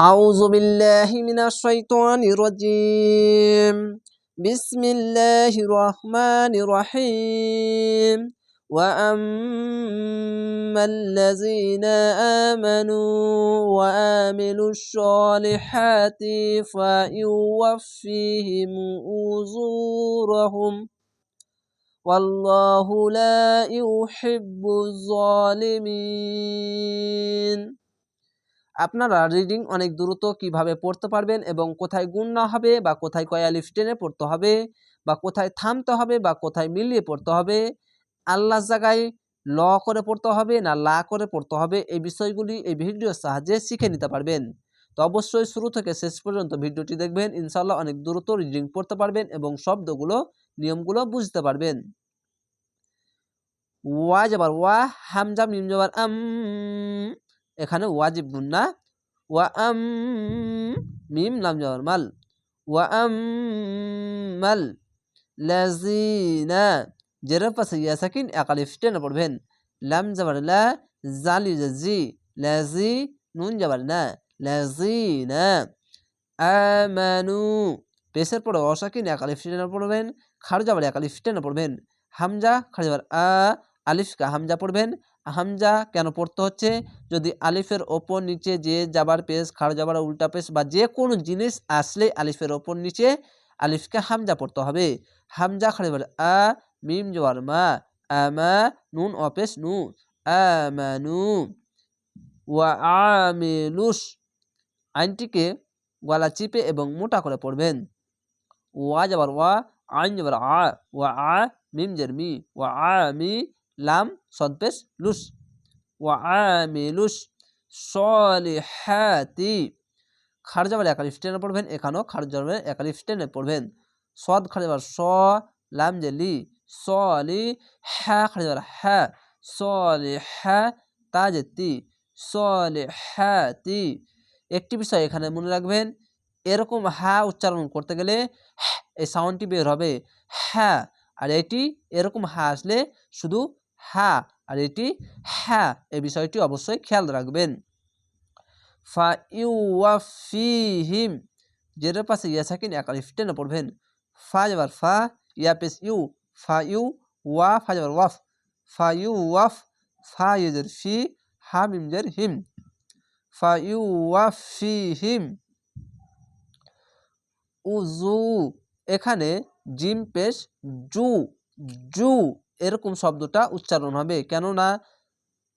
أعوذ بالله من الشيطان الرجيم. بسم الله الرحمن الرحيم. وأما الذين آمنوا وآمنوا الصالحات فيوفيهم أجورهم. والله لا يحب الظالمين. আপনারা রিডিং অনেক দ্রুত কীভাবে পড়তে পারবেন এবং কোথায় গুণ না হবে বা কোথায় কয়ালিফ টেনে পড়তে হবে বা কোথায় থামতে হবে বা কোথায় মিলিয়ে পড়তে হবে আল্লাহ জায়গায় ল করে পড়তে হবে না লা করে পড়তে হবে, এই বিষয়গুলি এই ভিডিওর সাহায্যে শিখে নিতে পারবেন। তো অবশ্যই শুরু থেকে শেষ পর্যন্ত ভিডিওটি দেখবেন ইনশাল্লাহ অনেক দ্রুত রিডিং পড়তে পারবেন এবং শব্দগুলো, নিয়মগুলো বুঝতে পারবেন। ওয়া যাবার ওয়া হামজা মিম যাবার আম এখানে ওয়াজিব গুন্না ওয়া আম মিম লাম যাবার মাল। ওয়া আম মাল লাজিনা জেরের পাশে ইয়া সাকিন একালিফ টেনে পড়বেন। লাম যাবার লা, জালি জি। লাজি নুন যাবার না। লাজিনা আমানু। পেশের পরে অসাকিন একালিফ টেনে পড়বেন। খার যাবার একালিফ টেনে পড়বেন। হামজা, খার যাবার আ আলিফকা হামজা পড়বেন। হামজা কেন পড়তে হচ্ছে? যদি আলিফের ওপর নিচে যে যাবার পেশ, খাড় যাবার উল্টা পেশ বা যে কোনো জিনিস আসলে আলিফের ওপর নিচে আলিফকে হামজা পড়তে হবে। হামজা খাড়ে আ, মিম জোয়ার মা আমা নুন অপেশ নু আমানু ওয়া আইনটিকে গলা চিপে এবং মোটা করে পড়বেন। ওয়া যাবার ওয়া, আইন যাবার আ, ওয়া, আ, মিম জের মি, ওয়া আমি লাম সদপেশ লুস। ওয়া আমিলুস সলিহাতি। খার যাবার একালিফ টেনে পড়বেন, এখানেও খার যাবার একালিফ টেনে পড়বেন। সদ খার যাবার স, লাম যে লি সলি হ্যাঁ খার যাবার হ্যাঁ সলি হ্যাঁ তাজে তি সলি হ্যাঁ তি একটি বিষয় এখানে মনে রাখবেন, এরকম হ্যাঁ উচ্চারণ করতে গেলে এই সাউন্ডটি বের হবে হ্যাঁ আর এটি এরকম হ্যাঁ আসলে শুধু হ্যাঁ আর এটি হ্যাঁ এই বিষয়টি অবশ্যই খেয়াল রাখবেন। ফা হিম, জেরের পাশে ইয়া সাকিন একালিফ টেনে পড়বেন। ফা যাবার ফা, ইয়া পেস ইউ, ফা ইউ ওয়া, ফা যাবার ওয়াফ। ফা ইউ ওয়াফ, ফা ইউজের ফি, হা মিমজের হিম। ফা ইউ ফি হিম। উজু এখানে জিম পেশ জু জু। এরকম শব্দটা উচ্চারণ হবে। কেননা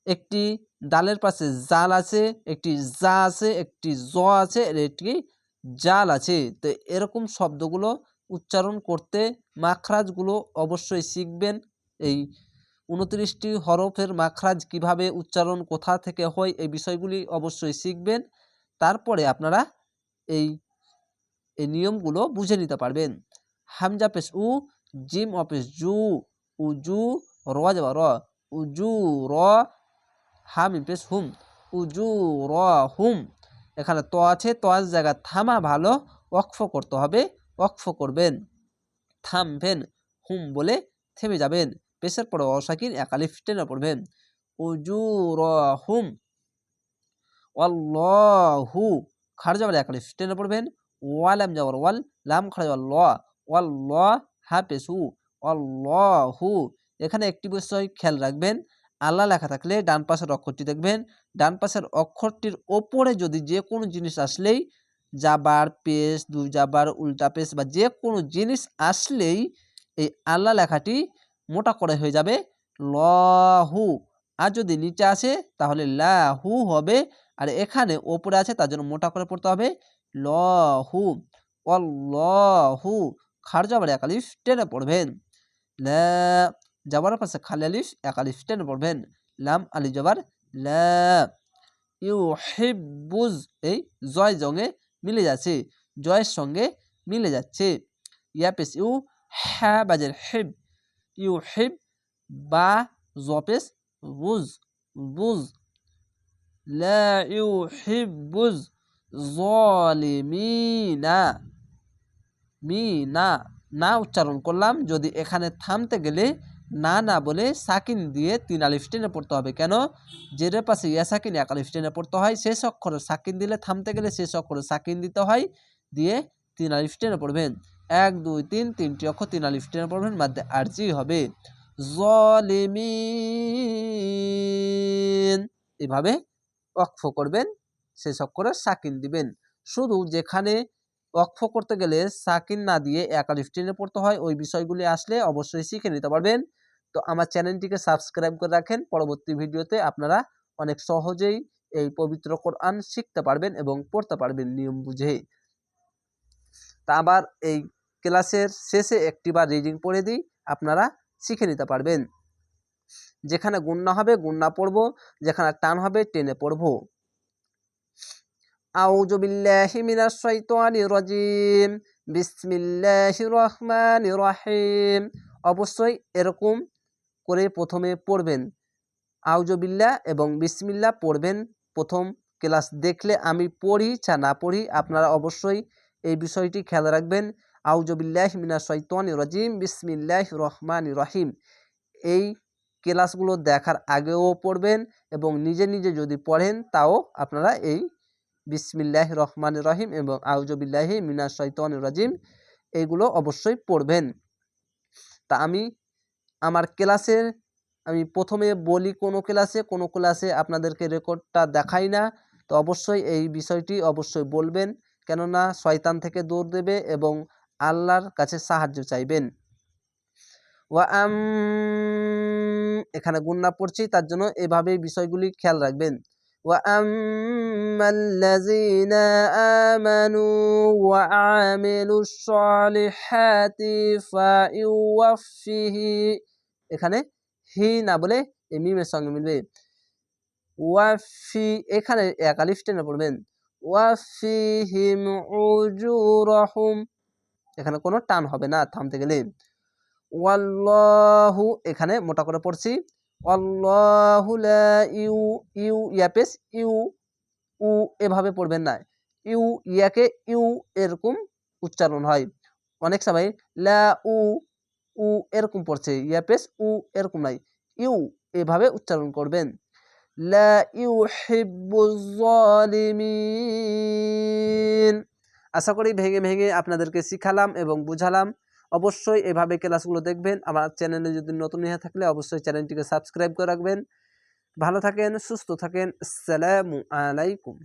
একটি ডালের পাশে জাল আছে, একটি জা আছে, একটি জ আছে একটি জাল আছে। তো এরকম শব্দগুলো উচ্চারণ করতে মাখরাজগুলো অবশ্যই শিখবেন। এই উনত্রিশটি হরফের মাখরাজ কীভাবে উচ্চারণ, কোথা থেকে হয়, এই বিষয়গুলি অবশ্যই শিখবেন। তারপরে আপনারা এই এই নিয়মগুলো বুঝে নিতে পারবেন। হামজা পেশ উ, জিম অপেস জু। উজু র যাবা র উজু র হাম পেশ হুম উজু র হুম এখানে ত আছে, তো জায়গা থামা, ভালো অক্ফ করতে হবে অক্ফ করবেন। থামবেন, হুম বলে থেমে যাবেন। পেশের পরে অসাকিন একালিফ টেনে পড়বেন। উজু র হুম অল্লাহু খার যাবার একালিফ টেনে পড়বেন। ওয়ালাম যাবার ওয়াল, লাম খার যাবার ল ওয়াল ল হাফেসু অল্লাহু এখানে একটি বিষয় খেয়াল রাখবেন, আল্লাহ লেখা থাকলে ডান পাশের অক্ষরটি দেখবেন, ডান পাশের অক্ষরটির ওপরে যদি যে কোনো জিনিস আসলেই যাবার, পেশ দুই যাবার উল্টা পেশ বা যে কোনো জিনিস আসলেই এই আল্লাহ লেখাটি মোটা করে হয়ে যাবে লহু। আর যদি নিচে আসে তাহলে লাহু হবে, আর এখানে ওপরে আছে তার জন্য মোটা করে পড়তে হবে লহু। অল্লাহু খার যাবার একালিফ টেনে পড়বেন। যাবার পাশে খালি আলিফ, এক আলিফ টেনে পড়বেন। লাম, আলি জবার, লা ইউ এই জয় জঙে মিলে যাচ্ছে, জয়ের সঙ্গে মিলে যাচ্ছে। ইয়াপেস ইউ হ্যা বাজের হেব, ইউ হেব বা জপেস বুজ বুজ। লা ইউ জলিমিনা মি না উচ্চারণ করলাম, যদি এখানে থামতে গেলে না না বলে সাকিন দিয়ে তিন আলিফ টেনে পড়তে হবে। কেন? জেরের পাশে ইয়া সাকিন এক আলিফ টেনে পড়তে হয় শেষ অক্ষরে সাকিন দিলে থামতে গেলে শেষ অক্ষরে সাকিন দিতে হয়, দিয়ে তিন আলিফ টেনে পড়বেন। এক, দুই, তিন, তিনটি অক্ষর তিন আলিফ টেনে পড়বেন মাধ্যমে আরজি হবে। জলিমিন। এভাবে অক্ষ করবেন শেষ অক্ষরে সাকিন দিবেন। শুধু যেখানে অক্ষ করতে গেলে সাকিন না দিয়ে একালিফ টেনে পড়তে হয়। ওই বিষয়গুলি আসলে অবশ্যই শিখে নিতে পারবেন। তো আমার চ্যানেলটিকে সাবস্ক্রাইব করে রাখেন। পরবর্তী ভিডিওতে আপনারা অনেক সহজেই এই পবিত্র কোরআন শিখতে পারবেন এবং পড়তে পারবেন নিয়ম বুঝে। তা আবার এই ক্লাসের শেষে একটিবার রিডিং পড়ে দিই। আপনারা শিখে নিতে পারবেন। যেখানে গুন্না হবে গুন্না পড়ব। যেখানে টান হবে, টেনে পড়ব। আউযু বিল্লাহি মিনাশ শাইতানির রাজিম। বিসমিল্লাহির রহমানির রহিম। অবশ্যই এরকম করে প্রথমে পড়বেন। আউজবিল্লা এবং বিসমিল্লা পড়বেন প্রথম ক্লাস। দেখলে আমি পড়ি চা না পড়ি আপনারা অবশ্যই এই বিষয়টি খেয়াল রাখবেন। আউজবিল্লাহ মিনা সৈতন রাজিম। বিসমিল্লাহ রহমান রহিম। এই ক্লাসগুলো দেখার আগেও পড়বেন এবং নিজে নিজে যদি পড়েন তাও আপনারা এই বিসমিল্লাহ রহমান রহিম এবং আউজবিল্লাহি মিনা সৈতন রাজিম এইগুলো অবশ্যই পড়বেন। তা আমি আমার ক্লাসের, আমি প্রথমে বলি কোনো ক্লাসে কোনো ক্লাসে আপনাদেরকে রেকর্ডটা দেখাই না, তো অবশ্যই এই বিষয়টি অবশ্যই বলবেন, কেননা শয়তান থেকে দৌড় দেবে এবং আল্লাহর কাছে সাহায্য চাইবেন। ওয়া আম, এখানে গুন্না পড়ছি, তার জন্য এভাবেই বিষয়গুলি খেয়াল রাখবেন। وأما الذين آمنوا وعملوا الصالحات فيوفيه এখানে হি না বলে এই মিমের সঙ্গে মিলবে ওয়াফি এখানে একালিফ টেনে পড়বেন ওয়াফিহিম উজুরহুম এখানে কোনো টান হবে না থামতে গেলে ওয়াল্লাহু এখানে মোটা করে পড়ছি অল্লাহু লা ইউ ইউ ইয়াপেস ইউ, উ এভাবে পড়বেন না। ইউ, ইয়াকে ইউ এরকম উচ্চারণ হয়। অনেক সময় লা উ উ এরকম পড়ছে ইয়াপেস উ এরকম নাই। ইউ এভাবে উচ্চারণ করবেন। ইউহিব্বুজ-জালিমিন আশা করি ভেঙে ভেঙে আপনাদেরকে শিখালাম এবং বুঝালাম। অবশ্যই এভাবে ক্লাসগুলো দেখবেন। আমার চ্যানেলে যদি নতুন হয়ে থাকলে অবশ্যই চ্যানেলটিকে সাবস্ক্রাইব করে রাখবেন। ভালো থাকেন, সুস্থ থাকেন। আসসালামু আলাইকুম।